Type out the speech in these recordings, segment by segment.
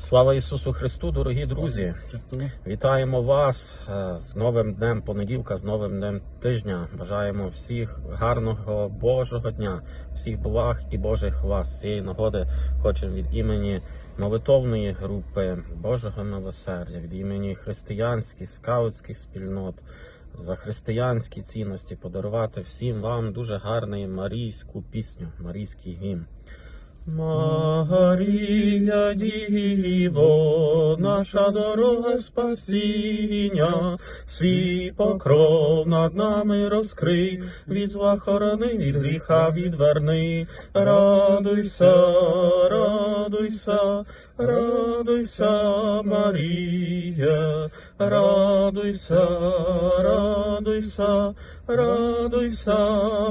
Слава Ісусу Христу, дорогі друзі! Вітаємо вас е, з новим днем понеділка, з новим днем тижня. Бажаємо всіх гарного Божого дня, всіх благ і Божих вас. З цієї нагоди хочемо від імені молитовної групи Божого милосердя, від імені християнських скаутських спільнот. За християнські цінності подарувати всім вам дуже гарний марійську пісню, марійський гімн. Марія Діво, наша дорога спасіння, свій покров над нами розкрий, від зла хорони, від гріха відверни. Радуйся, радуйся, радуйся, Марія, радуйся, радуйся, радуйся,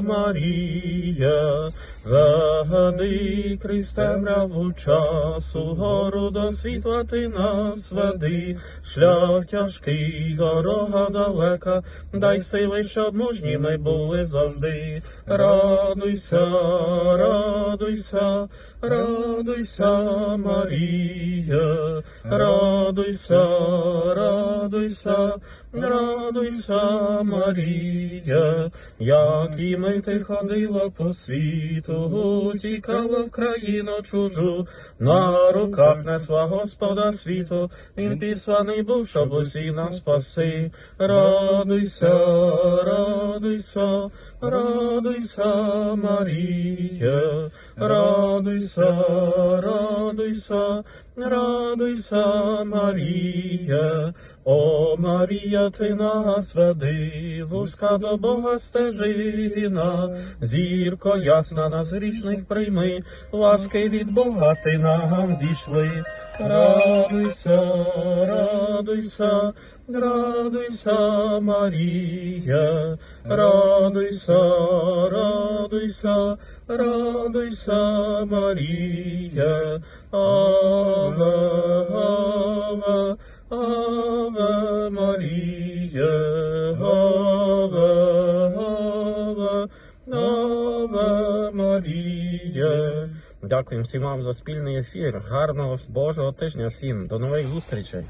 Марія, веди крізь темряву часу, гору до світла ти нас веди, шлях тяжкий, дорога далека, дай сили, щоб мужні ми були завжди. Радуйся, радуйся, радуйся, Марія, радуйся, радуйся, радуйся, Марія, як і ми ти ходила по світу, тікала в країну чужу, на руках несла Господа світу, він післаний був, щоб усі нас спаси. Радуйся, радуйся, радуйся, Марія, радуйся, радуйся, радуйся, Марія, о Марія, ти нас веди, вузька до Бога стежина, зірко ясна нас грішних прийми, ласки від Бога ти нам зійшли. Радуйся, радуйся, радуйся, Марія, радуйся, радуйся, радуйся, Марія, Аве, Аве, Аве Марія, Аве, Аве, Аве Марія. Дякуємо всім вам за спільний ефір. Гарного Божого тижня всім. До нових зустрічей.